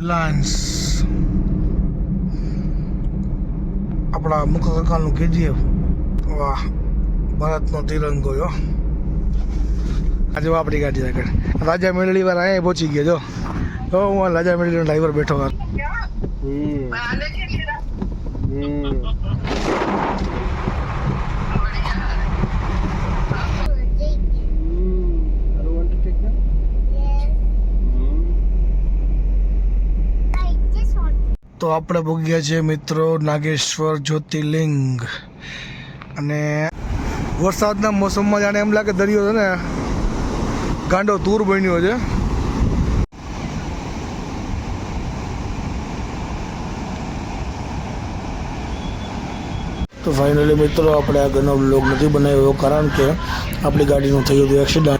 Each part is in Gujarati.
રિલાયન્સ આપણા મુખ કાકાનું કેજીએફ. વાહ ભારતનો તિરંગો જો આજે આપણી ગાડી આગળ. રાજા મેળવી વાર અહીંયા પહોંચી ગયો જો. તો હું રાજા મેળવીનો ડ્રાઈવર બેઠો વાર તો આપણે ભોગ્યા છે મિત્રો નાગેશ્વર જ્યોતિર્લિંગ. અને વરસાદના મોસમમાં જાણે એમ લાગે દરિયો છે ને, ગાંડો તૂર બન્યો છે. તો ફાઇનલી મિત્રો, આપણે આગળનો બ્લોગ નથી બનાવ્યો, કારણ કે આપણી ગાડીનું થયું હતું એક્સિડન્ટ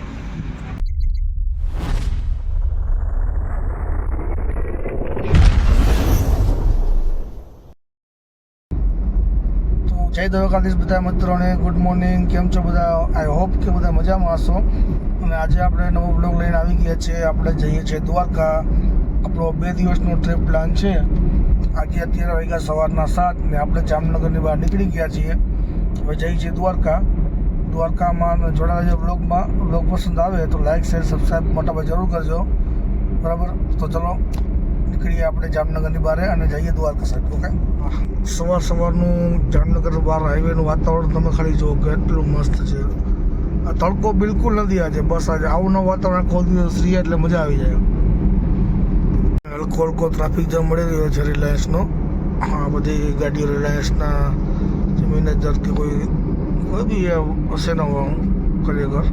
જય દ્વારકાધીશ બધા મિત્રોને ગુડ મોર્નિંગ કેમ છો બધા? આઈ હોપ કે બધા મજામાં હશો. અને આજે આપણે નવો બ્લોગ લઈને આવી ગયા છે આપણે જઈએ છીએ દ્વારકા. આપણો બે દિવસનો ટ્રીપ પ્લાન છે. આજે અત્યારે વાગ્યા સવારના સાત ને આપણે જામનગરની બહાર નીકળી ગયા છીએ. હવે જઈએ છીએ દ્વારકા. દ્વારકામાં જોડાયેલા બ્લોગમાં બ્લોગ પસંદ આવે તો લાઇક શેર સબસ્ક્રાઈબ મોટા ભાઈ જરૂર કરજો. બરાબર? તો ચલો નીકળીએ આપણે જામનગરની બહાર અને જઈએ દ્વારકા સાઈડ ઓકે? સવાર સવારનું જામનગર બહાર હાઈવેનું વાતાવરણ તમે ખાલી જુઓ કેટલું મસ્ત છે. આ તડકો બિલકુલ નથી આજે, બસ આજે આવું નવું વાતાવરણ આખો દિવસ રહીએ એટલે મજા આવી જાય. હલકો ટ્રાફિક જામ મળી રહ્યો છે રિલાયન્સનો. આ બધી ગાડીઓ રિલાયન્સના મેનેજર કે કોઈ કોઈ બી હશે ને કાર્યકર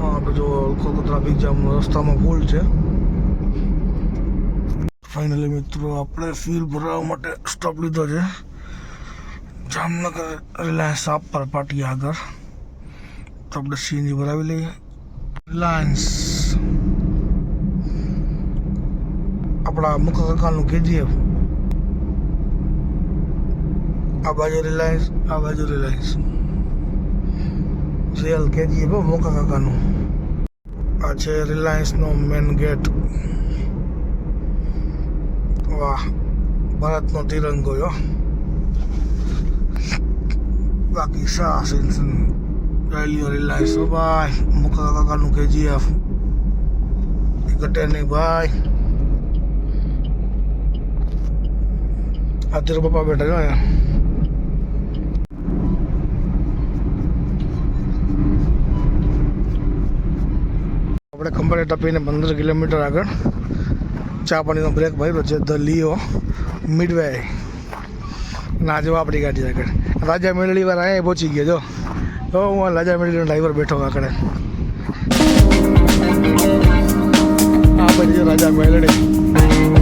હા તો જો હલકો ટ્રાફિક જામ, રસ્તામાં ફૂલ છે. ફાઇનલી મિત્રો, આપણે ફ્યુલ ભરાવવા માટે સ્ટોપ લીધો છે. જામનગર રિલાયન્સ આપ પર પાટી આગળ. તો આપણે સીએનજી ભરાવી લઈએ. રિલાયન્સ આપણા મુખ સરકારનું કેજીએફ આ બાજુ રિલાયન્સ આ બાજુ રિલાયન્સ રિયલ કેજીએફ મોકા કાકાનું. આ છે રિલાયન્સનો મેન ગેટ વાહ ભારતનો તિરંગો યો બાકી શાહ સિન્સન રેલીઓ રિલાયન્સ ભાઈ મુકા કાકાનું કેજીએફ. ઘટે નહીં ભાઈ. પપ્પા બેઠા અહીંયા. આપણે ખંભાળે ટપીને પંદર કિલોમીટર આગળ. ચા પાણીનો બ્રેક ભર્યો છે ધ લીઓ મિડવે ના જો આપણી ગાડી આગળ. રાજા મેળવી વાર અહીંયા પહોંચી ગયા, જો. તો હું રાજા મેળવીનો ડ્રાઈવર બેઠો આગળ. આ પછી રાજા મેળડી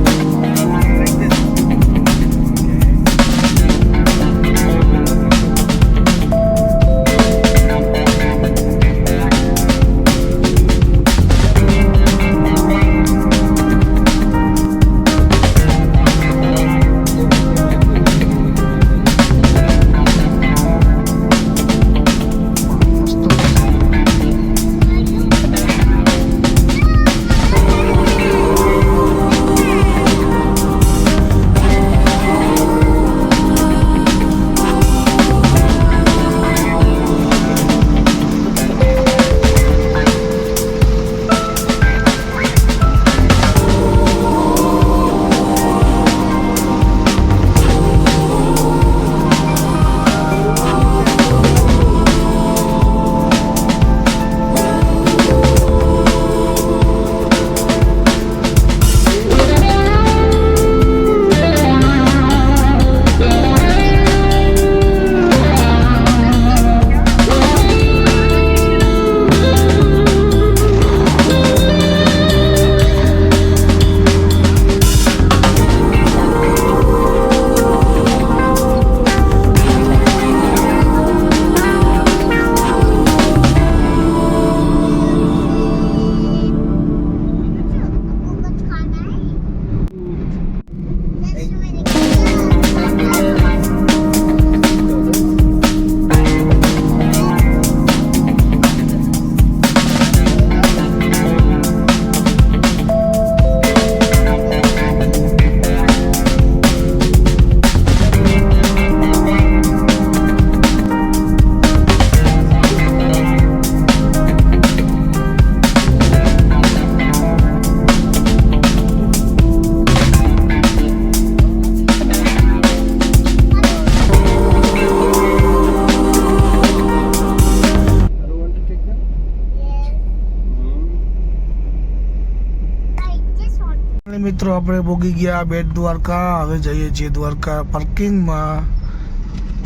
આપણે ભોગી ગયા બેટ દ્વારકા. હવે જઈએ છીએ દ્વારકા પાર્કિંગમાં.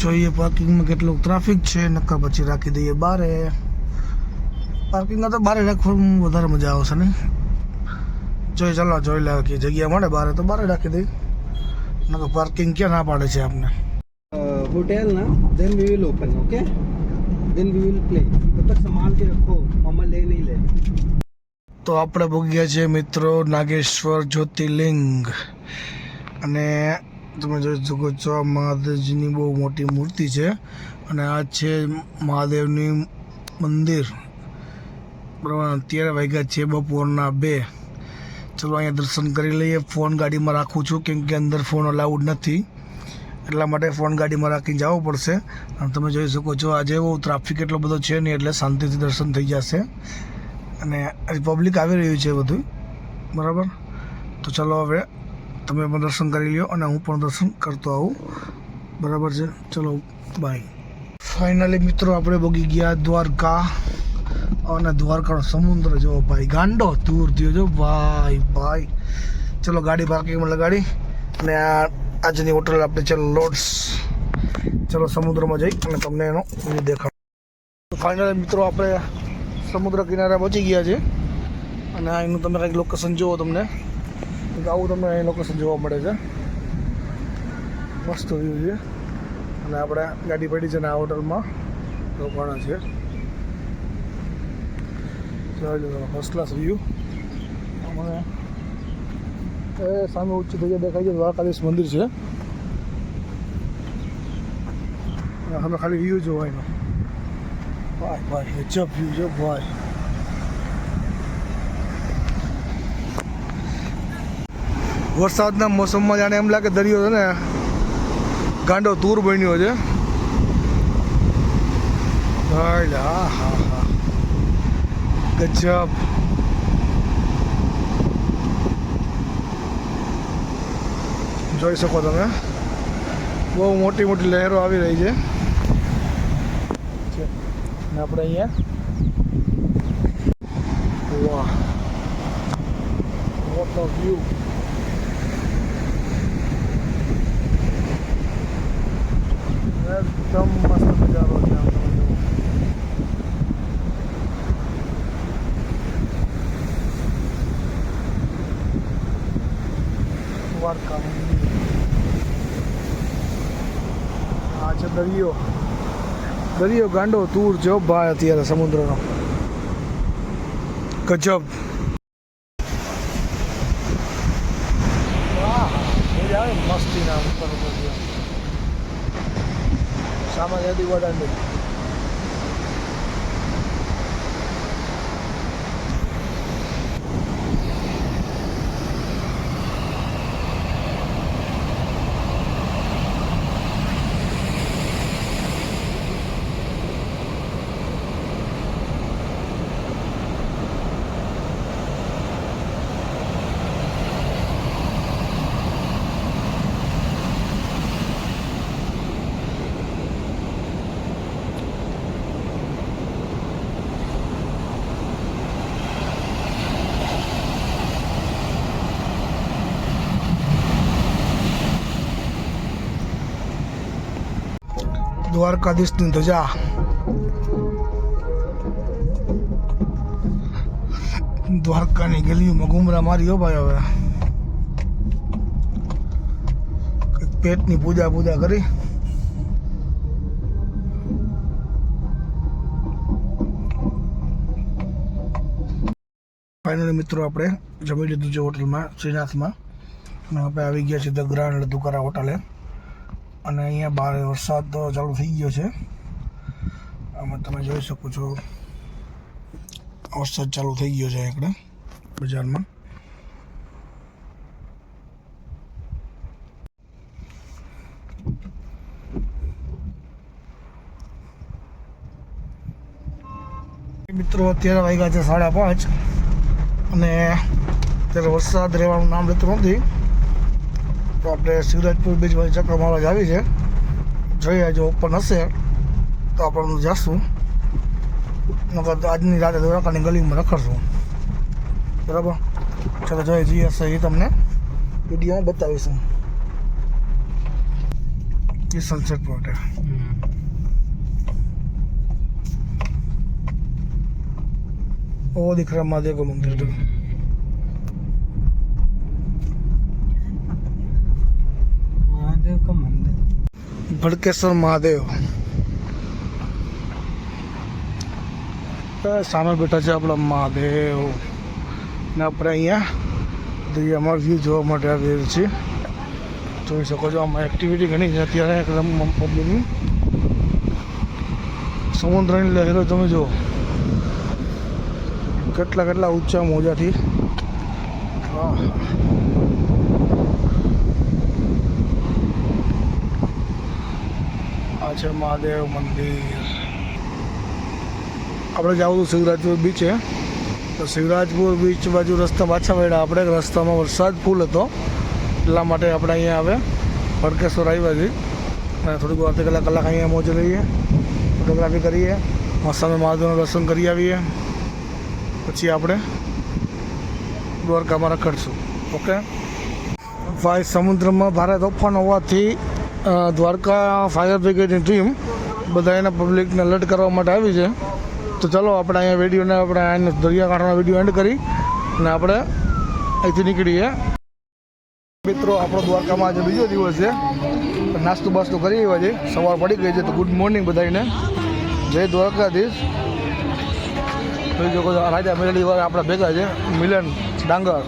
જોઈએ પાર્કિંગમાં કેટલું ટ્રાફિક છે. નક્કર પછી રાખી દઈએ બારે. પાર્કિંગમાં તો બારે રાખવાનું વધારે મજા આવશે નહીં. જોઈ, ચાલો, જોઈ લે કે જગ્યા મળે બારે તો બારે રાખી દઈએ. નકર પાર્કિંગ ક્યાં ના પાડે છે આપને. હોટેલ ના then we will open okay then we will play તબ તક સંભાળ કે રખો મમ્મા લે નહીં લે. તો આપણે ભોગ્યા છે મિત્રો નાગેશ્વર જ્યોતિર્લિંગ. અને તમે જોઈ શકો છો આ મહાદેવજીની બહુ મોટી મૂર્તિ છે. અને આ છે મહાદેવની મંદિર. બરાબર, અત્યારે વાગ્યા છે બપોરના બે. ચલો અહીંયા દર્શન કરી લઈએ. ફોન ગાડીમાં રાખું છું કેમ કે અંદર ફોન અલાઉડ નથી. એટલા માટે ફોન ગાડીમાં રાખીને જવું પડશે. અને તમે જોઈ શકો છો આજે બહુ ટ્રાફિક એટલો બધો છે નહીં એટલે શાંતિથી દર્શન થઈ જશે. અને રિપબ્લિક આવી રહ્યું છે બધું. બરાબર? તો ચલો હવે તમે પણ દર્શન કરી લો અને હું પણ દર્શન કરતો આવું. બરાબર છે? ચલો બાય ફાઇનલી મિત્રો, આપણે બોગી ગયા દ્વારકા અને દ્વારકાનો સમુદ્ર. જો ભાઈ, ગાંડો દૂર થયો જો ભાઈ ભાઈ. ચલો, ગાડી પાર્કિંગમાં લગાડી. અને આ આજની હોટલ આપણે ચલો લોડ્સ ચલો, સમુદ્રમાં જઈ અને તમને એનો દેખાડ. ફાઇનલી મિત્રો, આપણે સમુદ્ર કિનારે પહોંચી ગયા છે. અને આ એનું તમે કંઈક લોકેશન જુઓ તમને. આવું તમને અહીં લોકેશન જોવા મળે છે. મસ્ત વ્યૂ છે. અને આપણે ગાડી પડી છે ને આ હોટલમાં. રોકાણા છે. ફર્સ્ટ ક્લાસ વ્યૂ અને એ સામે ઉચ્ચ જગ્યા દેખાય છે, દ્વારકાધીશ મંદિર છે. હવે ખાલી વ્યૂ જોવા એનો. ભાઈ ગજબ વ્યૂ છે, ભાઈ. વરસાદના મોસમમાં જાણે એમ લાગે દરિયો છે ને, ગાંડો તૂર બન્યો છે. હા હા હા. ગજબ. જોઈ શકો તમે. બહુ મોટી મોટી લહેરો આવી રહી છે. અને આપણે અહીંયા. વાહ. વોટ ઓફ વ્યૂ એકદમ મસ્ત નજારો છે આમ દ્વારકા આ છે દરિયો. દરિયો ગાંડો તૂર જો ભાઈ અત્યારે સમુદ્રનો. ગજબ. મસ્તી ના ઉપર સામાન્ય વડાંડી દ્વારકાધીશની ધજા. દ્વારકાની ગલીઓમાં ગુમરા માર્યો ભાઈ હવે. પેટની પૂજા પૂજા કરી. ફાઇનલી મિત્રો આપણે જમી લીધું છે હોટલમાં, શ્રીનાથમાં. અને આપણે આવી ગયા છીએ ધ ગ્રાન્ડ દુકારા હોટલે. અને અહીંયા બહાર વરસાદ ચાલુ થઈ ગયો છે. આમાં તમે જોઈ શકો છો, વરસાદ ચાલુ થઈ ગયો છે એકડે બજારમાં. મિત્રો, અત્યારે વાગ્યા છે સાડા પાંચ અને અત્યારે વરસાદ રહેવાનું નામ લેતું નથી. તો આપણે શિવરાજપુર બીચ બાજુ ચક્કર મારવા જ આવી છે જોઈએ જો ઓપન હશે તો આપણે જઈશું નકર તો આજની રાતે દ્વારકાની ગલીમાં રખડશું બરાબર ચાલો જોઈએ જઈએ હશે એ તમને વિડીયોમાં બતાવીશું ये सनसेट पॉइंट है वो दिख रहा है महादेव का मंदिर तो ભડકેશ્વર મહાદેવ. સામે બેઠા છે આપણા મહાદેવ. ને આપણે અહીંયા દરિયામાં વ્યૂ જોવા માટે આવેલ છે જોઈ શકો છો, આમાં એક્ટિવિટી ઘણી છે. અત્યારે એકદમ પબ્લિકની સમુદ્રની લહેરો તમે જુઓ. કેટલા કેટલા ઊંચા મોજાથી. આહ. છે મહાદેવ મંદિર. આપણે જવું હતું શિવરાજપુર બીચે તો શિવરાજપુર બીચ બાજુ રસ્તા પાછા વળ્યા. આપણે રસ્તામાં વરસાદ ફૂલ હતો. એટલા માટે આપણે અહીંયા આવે. ભડકેશ્વર આવ્યા છીએ. અને થોડીક વાર કલાક કલાક અહીંયા મોજ લઈએ ફોટોગ્રાફી કરીએ. મસામે મહાદેવનું દર્શન કરી આવીએ. પછી આપણે દ્વારકામાં રખડશું. ઓકે ભાઈ, સમુદ્રમાં ભારે તોફાન હોવાથી દ્વારકા ફાયર બ્રિગેડની ટીમ બધા એના પબ્લિકને એલર્ટ કરવા માટે આવી છે. તો ચાલો આપણે અહીંયા વિડીયોને આપણે અહીંયા દરિયાકાંઠાનો વીડિયો એન્ડ કરી અને આપણે અહીંથી નીકળીએ. મિત્રો, આપણો દ્વારકામાં આજે બીજો દિવસ છે. નાસ્તો બાસ્તો કરી આવ્યા છે. સવાર પડી ગઈ છે, તો ગુડ મોર્નિંગ બધાને જય દ્વારકાધીશ. જોઈ શકો છો રાજા મેળવી વાર આપણા ભેગા છે, મિલન ડાંગર.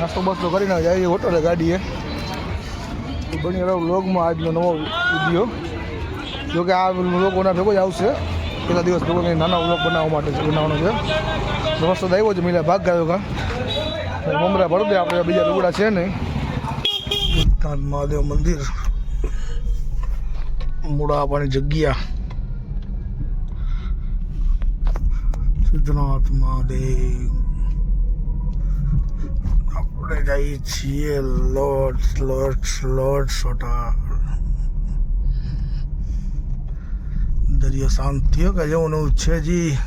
નાસ્તો બાસ્તો કરીને જાય હોટલે ગાડીએ. બની રહ્યો વ્લોગમાં આજનો નવો વીડિયો. જોકે આ લોકોના ભેગો જ આવશે. કેટલા દિવસ ભેગો નાના વ્લોગ બનાવવા માટે છે, બનાવવાનો છે. તો આવ્યો છે મિલા, ભાગ ગયો કા? મમરા ભરી દે આપણે બીજા લુગડા છે નહીં. ભૂતનાથ મહાદેવ મંદિર. મૂળા જગ્યા. સિદ્ધનાથ મહાદેવ. આપણે જઈએ છીએ લોર્ડ લોર્ડ લોર્ડ સોટા દરિયો શાંત થયો કે જેવું છે જી.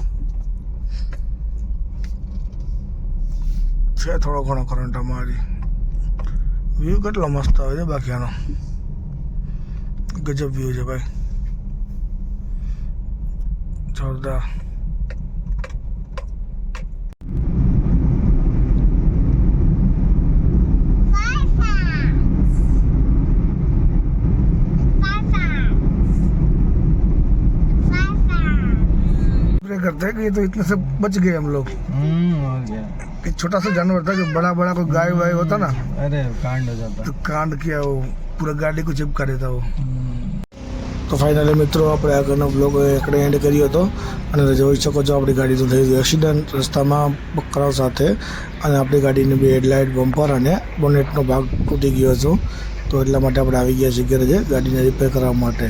છે થોડો ઘણો કરંટ અમારી. વ્યૂ કેટલો મસ્ત આવે છે બાકી આનો ગજબ વ્યૂ છે ભાઈ. જોરદાર. रह गई तो इतने से बच गए हम लोग एक छोटा सा जानवर था जो बड़ा बड़ा कोई गाय वाय होता ना अरे कांड हो जाता तो कांड किया वो पूरा गाड़ी को चिपका देता वो તો ફાઇનલી મિત્રો આપણે આગળનો બ્લોગ એકડે એન્ડ કર્યો હતો. અને જોઈ શકો છો આપણી ગાડી તો થઈ ગઈ એક્સિડન્ટ રસ્તામાં બકરાવ સાથે. અને આપણી ગાડીની બી હેડલાઇટ બમ્પર અને બોનેટનો ભાગ તૂટી ગયો હતો. તો એટલા માટે આપણે આવી ગયા છીએ ઘરે ગાડીને રિપેર કરવા માટે.